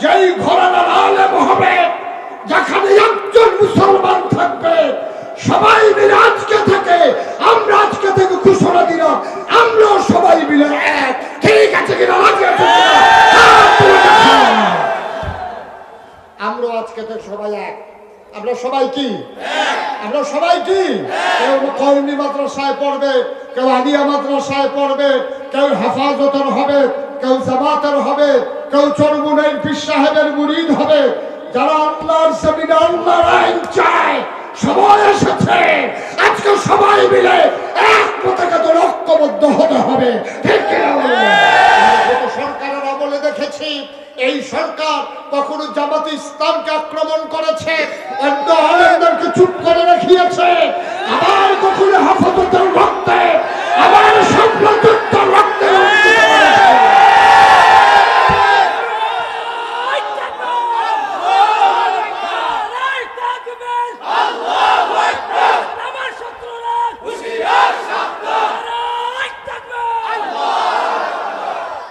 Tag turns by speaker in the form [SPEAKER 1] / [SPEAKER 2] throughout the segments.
[SPEAKER 1] যেই ঘরানার আলেম হবে, যেখানে একজন মুসলমান থাকবে, সবাই মিলে আজকে থেকে, আমরা আজকে থেকে ঘোষণা দিলাম আমরা সবাই মিলে এক। ঠিক আছে কিনা দেখান। আমরা আজকে থেকে সবাই এক। আমরা সবাই কি? আমরা সবাই কি? কেউ কৌমি মাদ্রাসায় পড়বে, কেউ আলিয়া মাদ্রাসায় পড়বে, কেউ হেফাজতের হবে, কেউ জামাতের হবে কেউ চরমুনের পীর সাহেবের মুরিদ হবে, যারা আল্লাহর আল্লাহর আইন চায়। সবাই এসেছে। আজকে সবাই মিলে এক পতাকাতে ঐক্যবদ্ধ হতে হবে। সরকারের আমলে দেখেছি, এই সরকার কখনো জামাত ইসলামকে আক্রমণ করেছে চুপ করে রাখিয়েছে আবার কখনো হাফাজতের রক্তে, আবার রক্তে রঞ্জিত করেছে।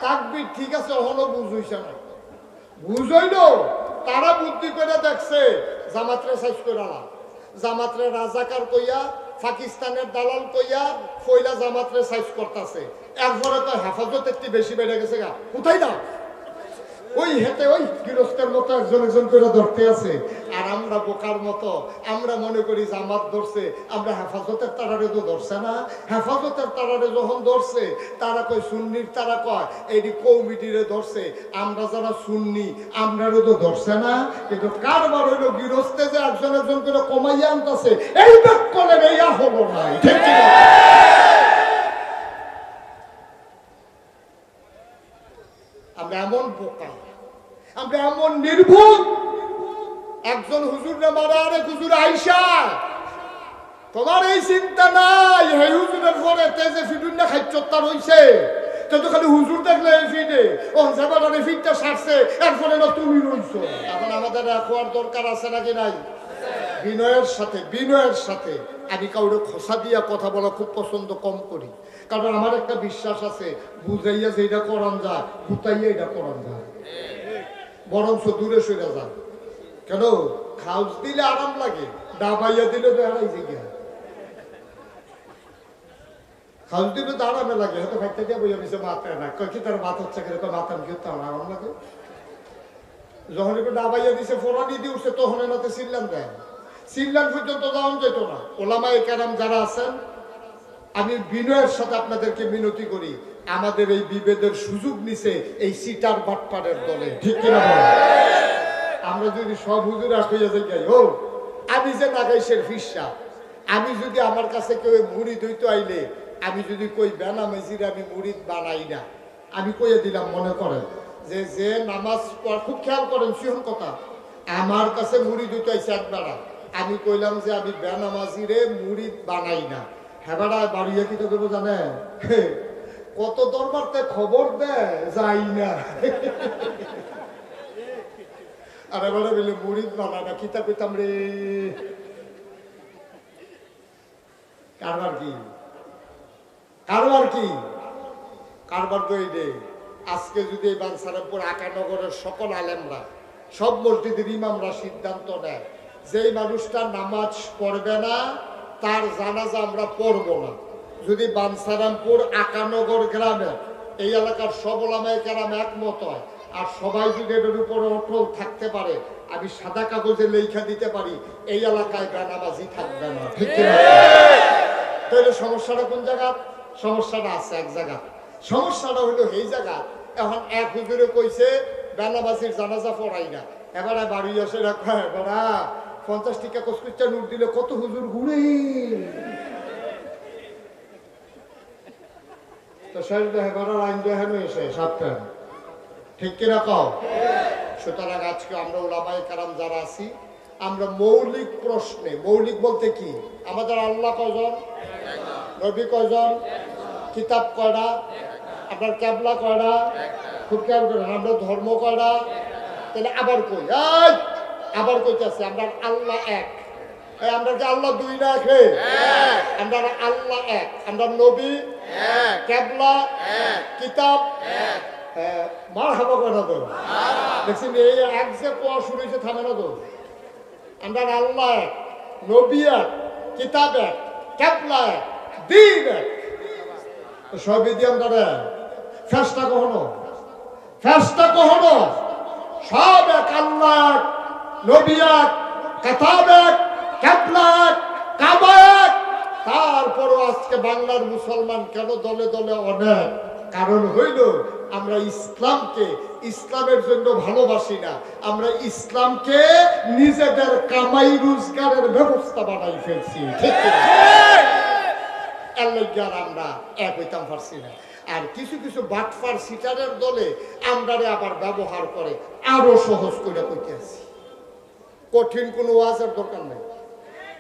[SPEAKER 1] তাকবির ঠিক আছে হলো বুঝইছে না বুঝইল তারা বুদ্ধি করে দেখছে জামাতরে সাইজ করে না জামাতরে রাজাকার কইয়া, পাকিস্তানের দালাল কইয়া ফইলা জামাতরে সাইজ করতেছে। এরপরে তো হেফাজত একটি বেশি বেড়ে গেছে গা। কোথায় না ওই হেতে ওই গৃহস্থের মতো একজন একজন করে ধরতে আছে। আর আমরা বোকার মতো, আমরা মনে করি জামাত ধরছে, আমরা হেফাজতের তারারে তো ধরছে না। হেফাজতের তারারে যখন ধরছে, তারা কয় সুন্নির, তারা কয় এটি কৌমিটিরে ধরছে। আমরা যারা সুন্নি, আমরারও তো ধরছে না। কিন্তু কারবার হইল গৃহস্থে যে একজন একজন করে কমাইয়া আনতেছে, এই বেকলের এইয়া হলো না ঠিক? আমরা এমন বোকা। আমরা এমন নির্ভুল। একজন হুজুর না মারা, আরেক হুজুর আইসা। তোমার এই চিন্তা নাই। এই হুজুরের পরে তেজে ফিডুন না খাইছ তার হইছে। তো তো খালি হুজুর দেখলে এই ফিডে ও এই ফিডটা সারছে এর ফলে না তুমি রইছো। এখন আমাদের রাখবার দরকার আছে নাকি নাই? বিনয়ের সাথে বিনয়ের সাথে। আমি কাউরে খোসা দিয়া কথা বলা খুব পছন্দ কম করি। কারণ আমার একটা বিশ্বাস আছে, বুঝাইয়া যে এটা করান যায়, গুতাইয়া এটা করান যায়। বরঞ্চ দূরে সরে যান। কেন? খাউজ দিলে আরাম লাগে ডাবাইয়া দিলে তো যে খাউজ দিলে তো লাগে তার আরাম লাগে। যখন কেরাম যারা আমি বিনয়ের সাথে আপনাদেরকে মিনতি করি। আমাদের এই বিভেদের সুযোগ নিছে এই সিটার বাটপাড়ের দলে। ঠিক কিনা? আমরা যদি সব হুজুর হইয়া যাই ও আমি যে নাগাইশের ফিসা আমি যদি আমার কাছে কেউ মুড়ি দইতে আইলে আমি যদি কই বেনা মেজির আমি মুড়িদ বানাই না। আমি কইয়ে দিলাম মনে করেন যে যে নামাজ পড় খুব খেয়াল করেন সিহন কথা আমার কাছে মুড়ি দুটো আইসে একবেলা। আমি কইলাম যে আমি বেনামাজিরে মুড়ি বানাই না। হেবাড়ায় বাড়িয়ে কি তো দেবো জানেন কত দরবারতে খবর দেয়? যাই না। আর বলে বানা না রে? কারবার কি? কারবার কি? কারবার তো এই আজকে যদি এই বানসারামপুর আকানগরের সকল আলেমরা, সব মসজিদের ইমামরা সিদ্ধান্ত নেয়, যেই মানুষটা নামাজ পড়বে না, তার জানাজা আমরা পড়ব না। যদি বানসারামপুর আকানগর গ্রামে এই এলাকার সব ওলামায় গ্রাম একমত হয়, আর সবাই যদি এটার উপরে অটল থাকতে পারে, আমি সাদা কাগজে লেখা দিতে পারি, এই এলাকায় বেনাবাজি থাকবে না। ঠিক তাহলে সমস্যাটা কোন জায়গা? সমস্যাটা আছে এক জায়গা। সমস্যাটা হলো এই জায়গা, এখন এক হুজুরে কইছে বেনাবাজির জানাজা পড়াই না। এবারে বাড়ি আসে রাখা, এবারা পঞ্চাশ টিকা কসকুচ্চা নোট দিলে কত হুজুর ঘুরে তো সেই এবার আইন দেখানো এসে সাতটা ঠিক কিনা কও? সুতরাং আজকে আমরা ওলামাই কারাম যারা আছি, আমরা মৌলিক প্রশ্নে, মৌলিক বলতে কি? আমাদের আল্লাহ কজন নবী কজন কিতাব কয়টা? আপনার ক্যাবলা কয়টা? খুব খেয়াল করেন, আমরা ধর্ম কয়টা? তাহলে আবার কই? আবার কইতেছে আমরা আল্লাহ এক। আমরা কি আল্লাহ দুই না রে? আমরা আল্লাহ এক। আমরা নবী ক্যাবলা কিতাব মার হাবা করে না তো দেখছেন এই এক যে পড়া শুরু হয়েছে থামে না তো আমরা আল্লাহ এক নবী এক কিতাব এক ক্যাপলা এক দিন এক। সবই দিয়ে আমরা ফেসটা কখনো? ফেসটা কখনো? সব এক আল্লাহ এক নবী এক কিতাব এক ক্যাপলা এক তারপরও আজকে বাংলার মুসলমান কেন দলে দলে অনেক? কারণ হইল, আমরা ইসলামকে ইসলামের জন্য ভালোবাসি না। আমরা ইসলামকে নিজেদের কামাই রোজগারের ব্যবস্থা বানাই ফেলছি। ঠিক আমরা এক হইতাম পারছি না। আর কিছু কিছু বাটফার সিটারের দলে আমরারে আবার ব্যবহার করে আরও সহজ করে কইতে আছি। কঠিন কোনো ওয়াজের দরকার নাই।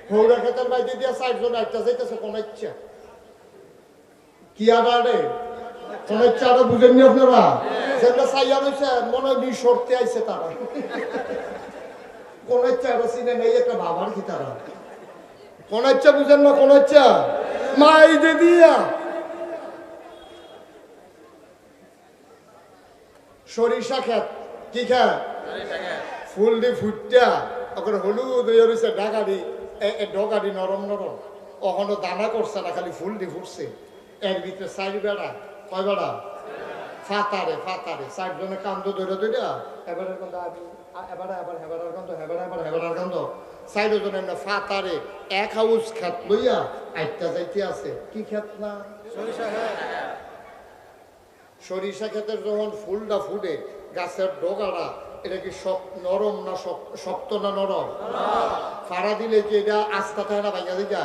[SPEAKER 1] খেতের বাইরে দিয়া চারজন একটা যাইতেছে কোন ইচ্ছা কি আবার রে? কোন ইচ্ছা আরও বুঝেননি আপনারা? যেটা চাইয়া রয়েছে মনে হয় মিশরতে আইছে তারা। কোন ইচ্ছা আরও চিনে নেই একটা বাবার কি তারা? কোন ইচ্ছা বুঝেন না কোন ইচ্ছা মাই দে দিয়া। সরিষা খেত কি খেত? ফুল দি ফুটটা ওখানে হলুদ হয়ে রয়েছে ডাকাডি। ডগাডি নরম নরম। ওখানে দানা করছে না খালি ফুল দি ফুটছে। এর ভিতরে চারি বেড়া। কয় বেড়া? ফাতারে ফাতারে। চারজনে কান্দ ধরে ধরে এবারে কান্দ আমি এবারে আবার হেবারার কান্দ হেবারে আবার হেবারার কান্দ চারজনে এমনি ফাতারে এক হাউস খেত লইয়া যাইতে আছে। কি খেত না? সরিষা ক্ষেতের যখন ফুলটা ফুটে গাছের ডগাটা এটা কি নরম না শক- শক্ত না নরম। ফাড়া দিলে কি এটা আস্থা থাকে না ভাইয়া দিকা?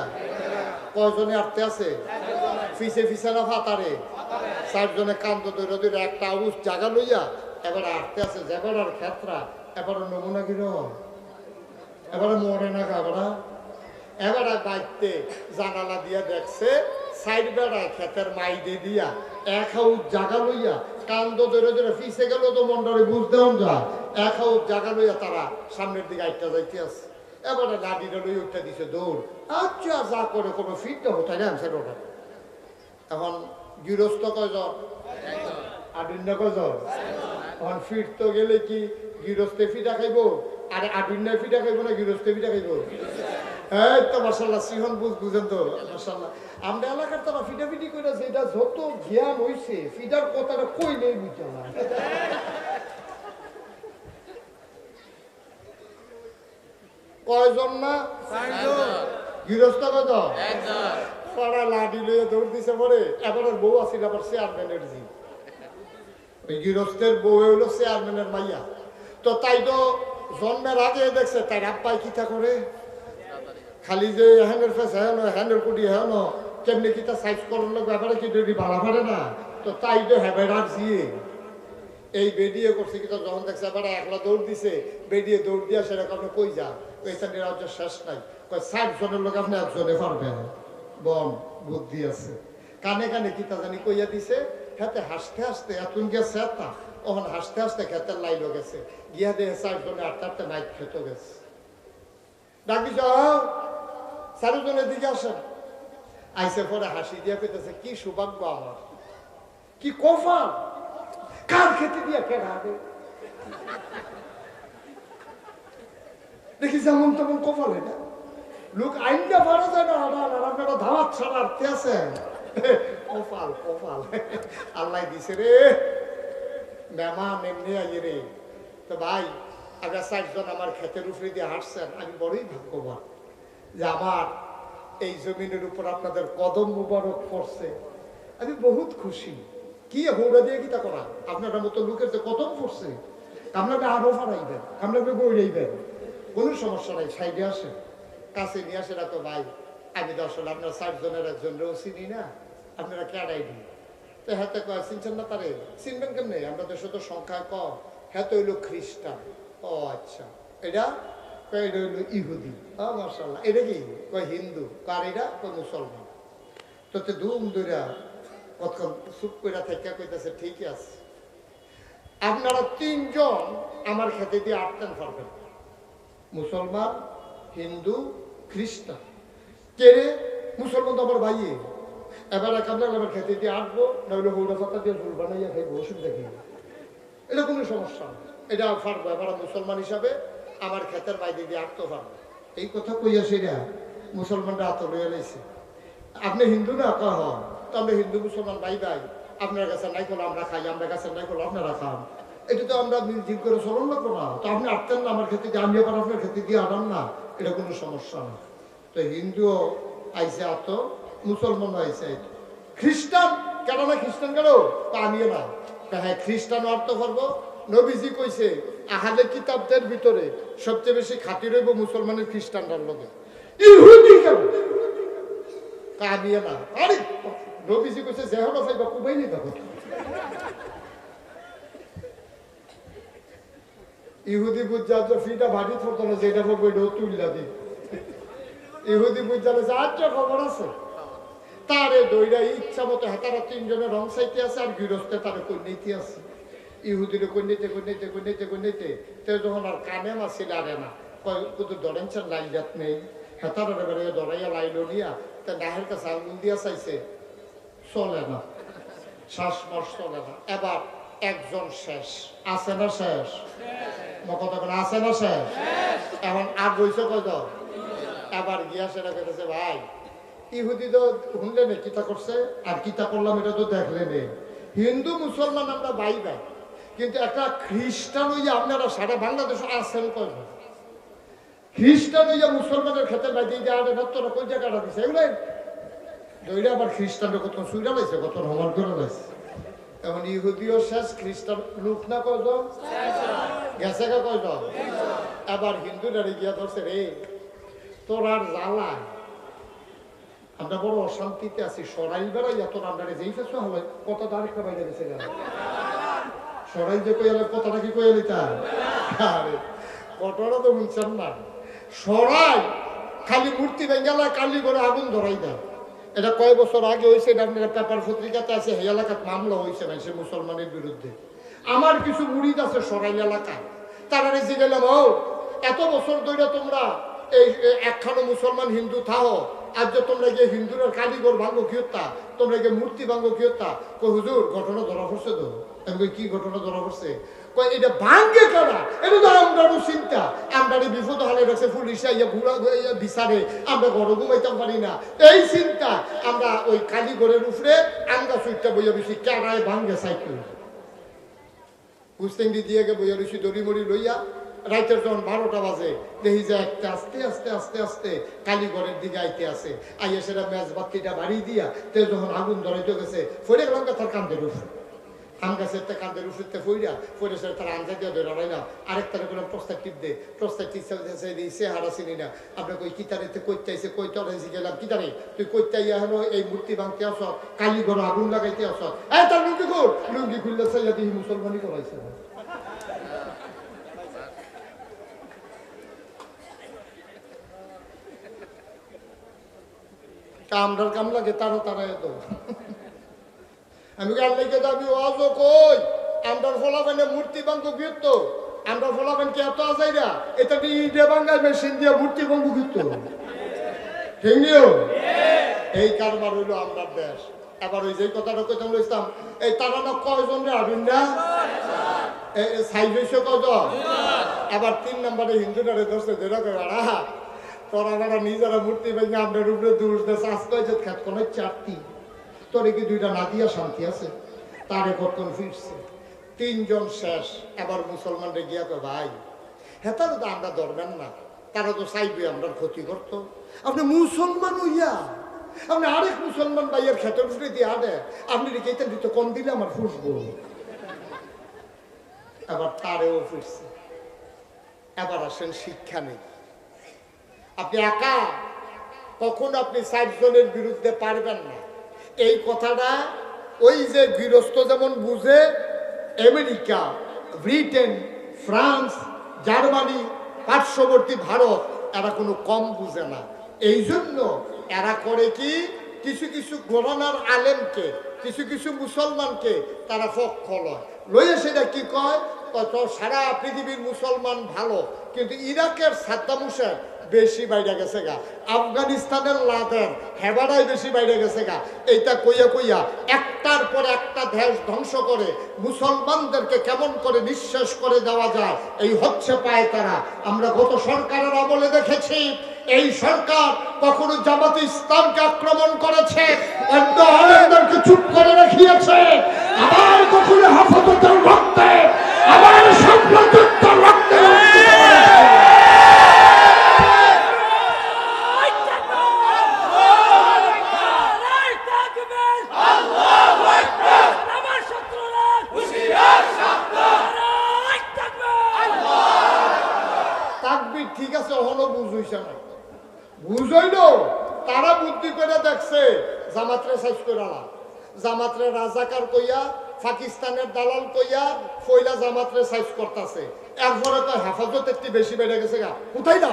[SPEAKER 1] কয়জনে আটতে আছে? ফিসে ফিসে না ফাতারে? চারজনে কান্ত দৈর দৈর একটা আউস জাগা লইয়া এবার আটতে আছে। যেবার আর ক্ষেত্রা এবার নমুনা কিরম এবারে মরে না কাবড়া এবারে বাইতে জানালা দিয়া দেখছে, সাইড বেড়ায় ক্ষেতের মাইদে দিয়া এক হাউস জাগা লইয়া কান্দ ধরে ধরে ফিসে গেল তো মন্ডরে বুঝতে হন যা এক হাউস জাগা লইয়া তারা সামনের দিকে আইটা যাইতে আছে। এবারে গাড়িটা লই উঠতে দিছে দৌড়। আচ্ছা যা করে কোনো ফিটটা হতে না? ওটা। এখন গৃহস্থ কয়জন? আডিন্য কয়জন? এখন ফিট তো গেলে কি গৃহস্থে ফিটা খাইব আরে আডিন্যায় ফিটা খাইব না গৃহস্থে ফিটা খাইব এই তো মার্শাল্লাহ সিহন বুঝ বুঝেন তো মার্শাল্লাহ আমরা এলাকার তারা ফিটাফিটি করে যেটা যত জ্ঞান হইছে ফিটার কথাটা কই নেই বুঝতে না কয়জন না? গৃহস্থ কয়জন পাড়া লাডি লইয়া দৌড় দিছে পরে এবার বউ আছিল আবার চেয়ারম্যানের জি। ওই গৃহস্থের বউ হইল চেয়ারম্যানের মাইয়া। তো তাই তো জন্মের আগে দেখছে তাই আব্বাই কিতা করে? খালি যে হ্যান্ডের ফেস হ্যাঁ হ্যান্ডের কুটি হ্যাঁ কেমনি কিতা সাইজ করার লোক ব্যাপারে কি ডেডি ভাড়া পারে না? তো তাই তো হ্যাবে রাখছিয়ে এই বেডিয়ে করছে কিন্তু যখন দেখছে এবার একলা দৌড় দিছে বেডিয়ে দৌড় দিয়া সেরকম কই যা ওইটা নিরাজ্য শেষ নাই। ষাট জনের লোক আপনি একজনে পারবেন। বন বুদ্ধি আছে। কানে কানে কিতা জানি কইয়া দিছে, খেতে হাসতে হাসতে এতন গেছে তা ওখানে হাসতে হাসতে খেতে লাইলো গেছে। গিয়া দিয়ে ষাট জনে আটটা আটটা মাইক খেতে গেছে। ডাকি চারজনের দিকে আসেন। আইসে পরে হাসি দিয়া পেতেছে কি সৌভাগ্য আমার, কি কফাল কার খেতে দিয়া কে রাবে দেখি যেমন তেমন কপাল এটা লোক আইনটা পারা যায় না হারান আর আপনারা ধামাত ছাড়া আছেন কপাল কপাল। আল্লাহ দিছে রে। মেহমান এমনি আই রে। তো ভাই, আগে চারজন আমার ক্ষেতের উপরে দিয়ে হাঁটছেন, আমি বড়ই ভাগ্যবান যে আমার এই জমিনের উপর আপনাদের কদম মুবারক পড়ছে। আমি বহুত খুশি। কি হৌড়া দিয়ে কিতা করা? আপনার মতো লোকের যে কদম পড়ছে আপনাকে আরও ফাড়াইবেন আপনাকে বইড়াইবেন কোনো সমস্যা নাই, সাইডে আসেন। কাছে নিয়ে আসে তো ভাই, আমি তো আসলে আপনার ষাটজনের একজন রও চিনি না, আপনারা কেডাই দিন? তো হাতে কয়, চিনছেন না তারে? চিনবেন কেমনে? আমরা দেশে তো সংখ্যায় কম। হ্যাঁ তো হইল খ্রিস্টান। ও আচ্ছা। এটা? এটা হইল ইহুদি। ও মার্শাল্লাহ এটা কি? কয়, হিন্দু। কার এটা? কয়, মুসলমান। তো তে ধুম দূরা কতক্ষণ চুপ করে থেকে কইতেছে, ঠিকই আছে। আপনারা তিনজন আমার খেতে দিয়ে আটতেন পারবেন মুসলমান, হিন্দু, খ্রিস্টান। কে রে মুসলমান তো আমার ভাইয়ে। এবার এক আপনার আমার খেতে দিয়ে আটবো নইলে হৌড়া পাতা দিয়ে ঝুল বানাইয়া খাইবো, অসুবিধা কি? এটা কোনো সমস্যা না। এটা পারব এবার মুসলমান হিসাবে আমার ক্ষেতের বাইরে দিয়ে আটতে পারব এই কথা কইয়া সেটা মুসলমানরা আত লইয়া লাইছে। আপনি হিন্দু না কহ তো আমরা হিন্দু, মুসলমান ভাই ভাই আপনার কাছে নাই করল আমরা খাই, আমরা কাছে নাই করল আপনারা খান। এটা তো আমরা মিলজিম করে চলন না তো আপনি আটতেন না আমার ক্ষেত্রে, আমি আবার আপনার ক্ষেত্রে দিয়ে আনান না। এটা কোনো সমস্যা না। তো হিন্দুও আইসে আত মুসলমানও আইসে আইতো। খ্রিস্টান, কেন না খ্রিস্টান কেন? তা আমিও না। হ্যাঁ খ্রিস্টান অর্থ করব। নবীজি কইছে, আহালে কিতাবদের ভিতরে সবচেয়ে বেশি খাতি রইব মুসলমানের খ্রিস্টানরার লোকে ইহুদি কেন? আমিও না। আরে, নবীজি কইছে যে হলো ফাইবা কুবাই নি দেখো। ইহুদি বুঝার যে ফিটা ভারী থাকতো না যেটা পড়ব এটাও তুললা দি। ইহুদি বুঝার যে আচ্ছা খবর আছে, তারে দইরা ইচ্ছা মতো হেতারা তিনজনে রং সাইতে আছে আর গৃহস্থে তারে কন্যাইতে আছে। ইহুদিরে কন্যাইতে কন্যাইতে কন্যাইতে কন্যাইতে, তে যখন আর কানে মাছিল আরে না, কয় কুতু দরেনছেন লাইলাত নেই। হেতারা এবারে দরাইয়া লাইলো নিয়া, তে নাহের কাছে আঙুল দিয়া চাইছে, চলে না, শ্বাস মাস চলে না। এবার একজন শেষ। আছে না শেষ? বলে আছে না শেষ? এখন আর রইছে কয়জন এবার গিয়া সেটা কেটেছে ভাই, ইহুদি তো শুনলে নে, কিতা করছে? আর কিতা করলাম, এটা তো দেখলে নে। হিন্দু, মুসলমান আমরা ভাই ভাই, কিন্তু একটা খ্রিস্টান হইয়া আপনারা সারা বাংলাদেশে আছেন কয়জন খ্রিস্টান হইয়া মুসলমানের খেতে বাইতে দিয়ে আরে না, তোরা কই জায়গাটা দিছে? এগুলো আবার খ্রিস্টানরা কত সুইরা লাইছে, কত হমান করে লাইছে। এখন ইহুদিও শেষ খ্রিস্টান লোক না কয়জন? গেছে গা কয়জন? হিন্দু নারী গিয়া ধরছে, রে, তোর আর জ্বালা আমরা বড় অশান্তিতে আছি, সরাই বেড়াইয়া তোর আমরা যেই ফেসো হবে কত আরেকটা বাইরে গেছে গা। সরাই যে কইয়ালে কথাটা কি কইয়ালি তার আরে কতটা তো বুঝছেন না। সরাই, খালি মূর্তি বেঙ্গালা কালি করে আগুন ধরাই দেয়। এটা কয় বছর আগে হয়েছে, এটা আপনার পেপার পত্রিকাতে আছে, এই এলাকার মামলা হয়েছে না সে মুসলমানের বিরুদ্ধে। আমার কিছু মুড়িদ আছে সরাই এলাকায়। তারা রেসে গেলাম, ও, এত বছর ধরে তোমরা এই একখানো মুসলমান হিন্দু থাও আর যে তোমরা গিয়ে হিন্দুরা কালীগর ভাঙ্গ কিয়ত্তা তোমরা গিয়ে মূর্তি ভাঙ্গ কিয়ত্তা কো হুজুর, ঘটনা ধরা পড়ছে তো। আমি কি ঘটনা ধরা পড়ছে? এটা ভাঙ্গে এটা তো আমরারও চিন্তা। আমরা বিপদ ইয়া ঘুরা বিচারে। আমরা ঘুমাইতাম পারি না। এই চিন্তা, আমরা ওই উপরে সুইটটা বইয়া বেশি ভাঙ্গে সাইকেল। বইয়া মড়ি লইয়া। রাইতের যখন বারোটা বাজে, দেখি যে একটা আস্তে আস্তে আস্তে আস্তে কালীগড়ের দিকে আইতে আছে। আইয়া সেটা ম্যাচ বাতিটা বাড়ি দিয়া, তে যখন আগুন ধরাইতে গেছে ফইরে গেলাম তার কান্দের উপর। আম গাছের তে কান্দের উপরতে ফইরা সে তার আঞ্জা দিয়ে ধরে রাইলাম আরেকটারে বললাম প্রস্তাব টিপ দে। প্রস্তাব টিপ দিছে হারা চিনি না। কই কিতারে তে কইতে আইছে গেলাম কিতারে তুই কইতে হলো এই মূর্তি ভাঙতে আস কালীগড় আগুন লাগাইতে আস এই তার লুঙ্গি খুল! লুঙ্গি খুললে সাইয়া দিহি মুসলমানি করাইছে। না কামড়ার কাম লাগে তারও তারা এত আমি লেগে যাবি ওয়াজও কই? আমরার ফলাফানে মূর্তি বাঙ্গ গিয়ত আমরা ফলাফান কে এত আজাইরা এটা কি ইডে বাঙ্গায় মেশিন দিয়ে মূর্তি বাঙ্গ গিয়ত ঠিক এই কারবার হইল আমরা দেশ। এবার ওই যে কথাটা কইতাম লইতাম এই তারা না কয়জন রে আবিন না? সাইজ হইছে কজন আবার তিন নম্বরে হিন্দুটারে ধরছে কই বাড়া। তোরা বাড়া নিজেরা মূর্তি ভেঙে আপনার উপরে দূর দেশ আজকে খেত কোনো চারটি। তোরে কি দুইটা না দিয়া শান্তি আছে? তারে কতক্ষণ ফিরছে? তিনজন শেষ। এবার মুসলমানরে গিয়া কয়, ভাই হ্যাঁ তো আমরা ধরবেন না। তারা তো চাইবে আমরা ক্ষতি করতো। আপনি মুসলমান হইয়া, আপনি আরেক মুসলমান ভাইয়ের খেতের উপরে দিয়ে আনে আপনি রেখে দিতে কম দিলে আমার ফুসবো এবার তারেও ফিরছে। এবার আসেন শিক্ষা নেই। আপনি একা, কখন আপনি ষাট জনের বিরুদ্ধে পারবেন না? এই কথাটা ওই যে গৃহস্থ যেমন বুঝে, আমেরিকা, ব্রিটেন, ফ্রান্স, জার্মানি, পার্শ্ববর্তী ভারত, এরা কোনো কম বুঝে না। এই জন্য এরা করে কি, কিছু কিছু গোলানার আলেমকে, কিছু কিছু মুসলমানকে তারা পক্ষ লয় লইয়া সেটা কি কয়? সারা পৃথিবীর মুসলমান ভালো, কিন্তু ইরাকের সাদ্দাম হুসেন বেশি বাইরে গেছে গা। আফগানিস্তানের লাদেন হেবারাই বেশি বাইরে গেছে গা। এইটা কইয়া কইয়া একটার পর একটা দেশ ধ্বংস করে মুসলমানদেরকে কেমন করে নিঃশ্বাস করে দেওয়া যায়, এই হচ্ছে পায় তারা। আমরা গত সরকারের আমলে দেখেছি, এই সরকার কখনো জামাতে ইসলামকে আক্রমণ করেছে চুপ করে রাখিয়েছে আবার কখনো হাফাজতের রক্তে, আবার সাম্রাজ্যত্বের রক্তে রঞ্জিত করেছে। তাকবির ঠিক আছে হলো বুঝইছে না বুঝইল তারা বুদ্ধি করে দেখছে জামাতরে সাইজ করে আলা জামাতরে রাজাকার কইয়া, পাকিস্তানের দালাল কইয়া ফইলা জামাতরে সাইজ করতেছে। এরপরে তো হেফাজত একটি বেশি বেড়ে গেছে গা। কোথায় না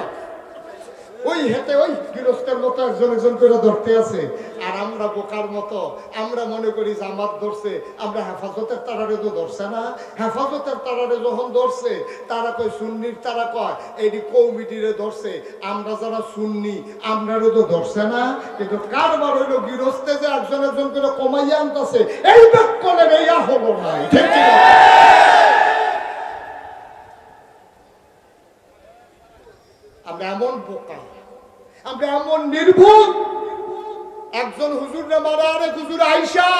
[SPEAKER 1] ওই হেতে ওই গৃহস্থের মতো একজন একজন করে ধরতে আছে। আর আমরা বোকার মতো, আমরা মনে করি জামাত ধরছে, আমরা হেফাজতের তারারে তো ধরছে না। হেফাজতের তারারে যখন ধরছে, তারা কয় সুন্নির তারা কয় এইটি কৌমিটিরে ধরছে, আমরা যারা সুন্নি, আমরারও তো ধরছে না। কিন্তু কারবার হইল গৃহস্থে যে একজন একজন করে কমাইয়া আনতেছে, এই বেকলের এইয়া হলো না ঠিক আমরা এমন বোকা আমরা এমন নির্ভুল। একজন হুজুর রে মারা আরেক হুজুর আইসা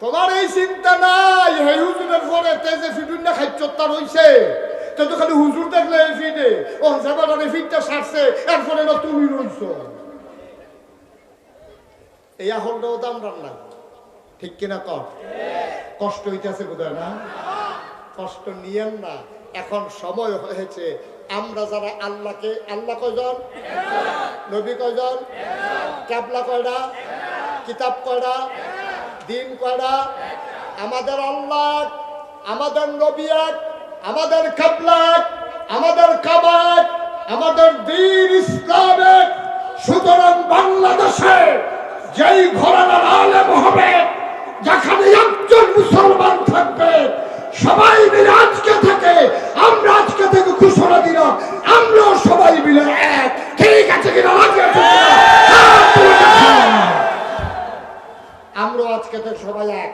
[SPEAKER 1] তোমার এই চিন্তা নাই এই হুজুরের পরে তেজে ফিটুন না খাইচত্তা রইছে তো তো খালি হুজুর দেখলে এই ফিটে ও এই ফিটটা সারছে এরপরে না তুমি রইছ। এই আহলটাও দাম রান্না ঠিক কিনা কর? কষ্ট হইতেছে বোধহয় না? কষ্ট নিয়েন না। এখন সময় হয়েছে আমরা যারা আল্লাহকে আল্লাহ কয়জন? নবী কয়জন? ক্যাবলা কয়টা? কিতাব কয়টা? দিন কয়টা? আমাদের আল্লাহ, আমাদের নবী এক, আমাদের এক, আমাদের কাবাক আমাদের দিন ইসলাম এক। সুতরাং বাংলাদেশে যেই ঘরানার আলেম হবে, যেখানে একজন মুসলমান থাকবে সবাই মিলে আজকে থেকে, আমরা আজকে থেকে ঘোষণা দিলাম, আমরাও সবাই মিলে এক। ঠিক আছে কিনা? দেখান। আমরাও আজকে থেকে সবাই এক।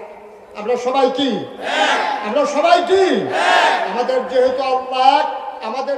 [SPEAKER 1] আমরা সবাই কি? আমরা সবাই কি? আমাদের যেহেতু আল্লাহ আমাদের